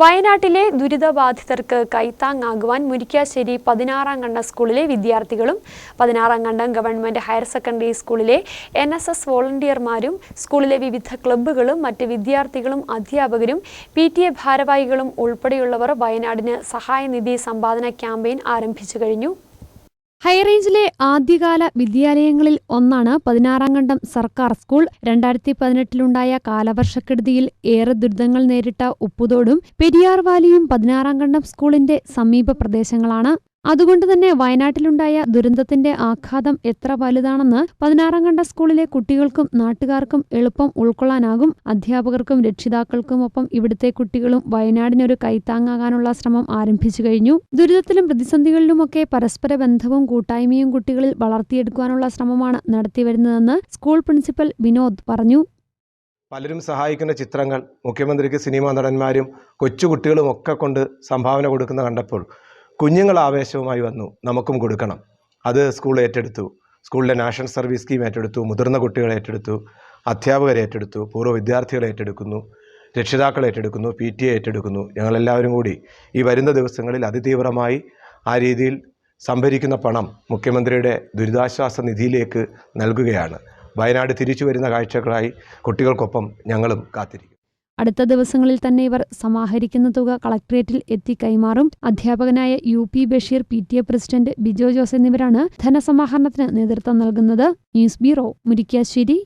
വയനാട്ടിലെ ദുരിതബാധിതർക്ക് കൈത്താങ്ങാകുവാൻ മുരിക്കാശ്ശേരി പതിനാറാം കണ്ട സ്കൂളിലെ വിദ്യാർത്ഥികളും പതിനാറാം കണ്ടം ഗവൺമെന്റ് ഹയർ സെക്കൻഡറി സ്കൂളിലെ എൻ എസ് എസ് വോളണ്ടിയർമാരും സ്കൂളിലെ വിവിധ ക്ലബ്ബുകളും മറ്റ് വിദ്യാർത്ഥികളും അധ്യാപകരും പി ടി എ ഭാരവാഹികളും ഉൾപ്പെടെയുള്ളവർ വയനാടിന് സഹായനിധി സമ്പാദന ക്യാമ്പയിൻ ആരംഭിച്ചു കഴിഞ്ഞു. ഹൈറേഞ്ചിലെ ആദ്യകാല വിദ്യാലയങ്ങളിൽ ഒന്നാണ് പതിനാറാം കണ്ടം സർക്കാർ സ്കൂൾ. രണ്ടായിരത്തി പതിനെട്ടിലുണ്ടായ കാലവർഷക്കെടുതിയിൽ ഏറെ ദുരിതങ്ങൾ നേരിട്ട ഉപ്പുതോടും പെരിയാർ വാലിയും പതിനാറാം കണ്ടം സ്കൂളിന്റെ സമീപ പ്രദേശങ്ങളാണ്. അതുകൊണ്ട് തന്നെ വയനാട്ടിലുണ്ടായ ദുരന്തത്തിന്റെ ആഘാതം എത്ര വലുതാണെന്ന് പതിനാറാം കണ്ട സ്കൂളിലെ കുട്ടികൾക്കും നാട്ടുകാർക്കും എളുപ്പം ഉൾക്കൊള്ളാനാകും. അധ്യാപകർക്കും രക്ഷിതാക്കൾക്കും ഒപ്പം ഇവിടുത്തെ കുട്ടികളും വയനാടിനൊരു കൈത്താങ്ങാകാനുള്ള ശ്രമം ആരംഭിച്ചു കഴിഞ്ഞു. ദുരിതത്തിലും പ്രതിസന്ധികളിലുമൊക്കെ പരസ്പര ബന്ധവും കൂട്ടായ്മയും കുട്ടികളിൽ വളർത്തിയെടുക്കുവാനുള്ള ശ്രമമാണ് നടത്തിവരുന്നതെന്ന് സ്കൂൾ പ്രിൻസിപ്പൽ വിനോദ് പറഞ്ഞു. പലരും സഹായിക്കുന്ന ചിത്രങ്ങൾ മുഖ്യമന്ത്രിക്ക് സിനിമാ നടന്മാരും കൊച്ചുകുട്ടികളും ഒക്കെ കൊണ്ട് സംഭാവന കൊടുക്കുന്ന കണ്ടപ്പോൾ കുഞ്ഞുങ്ങൾ ആവേശവുമായി വന്നു. നമുക്കും കൊടുക്കണം. അത് സ്കൂൾ ഏറ്റെടുത്തു. സ്കൂളിലെ നാഷണൽ സർവീസ് സ്കീം ഏറ്റെടുത്തു. മുതിർന്ന കുട്ടികൾ ഏറ്റെടുത്തു. അധ്യാപകർ ഏറ്റെടുത്തു. പൂർവ വിദ്യാർത്ഥികൾ ഏറ്റെടുക്കുന്നു. രക്ഷിതാക്കൾ ഏറ്റെടുക്കുന്നു. പി ടി എ ഏറ്റെടുക്കുന്നു. ഞങ്ങളെല്ലാവരും കൂടി ഈ വരുന്ന ദിവസങ്ങളിൽ അതിതീവ്രമായി ആ രീതിയിൽ സംഭരിക്കുന്ന പണം മുഖ്യമന്ത്രിയുടെ ദുരിതാശ്വാസ നിധിയിലേക്ക് നൽകുകയാണ്. വയനാട് തിരിച്ചു വരുന്ന കാഴ്ചകളായി കുട്ടികൾക്കൊപ്പം ഞങ്ങളും കാത്തിരിക്കും. അടുത്ത ദിവസങ്ങളിൽ തന്നെ ഇവർ സമാഹരിക്കുന്ന തുക കളക്ടറേറ്റിൽ എത്തി കൈമാറും. അധ്യാപകനായ U P Basheer P T A president Bijo Jose എന്നിവരാണ് ധനസമാഹരണത്തിന് നേതൃത്വം നൽകുന്നത്. News bureau Murikkassery.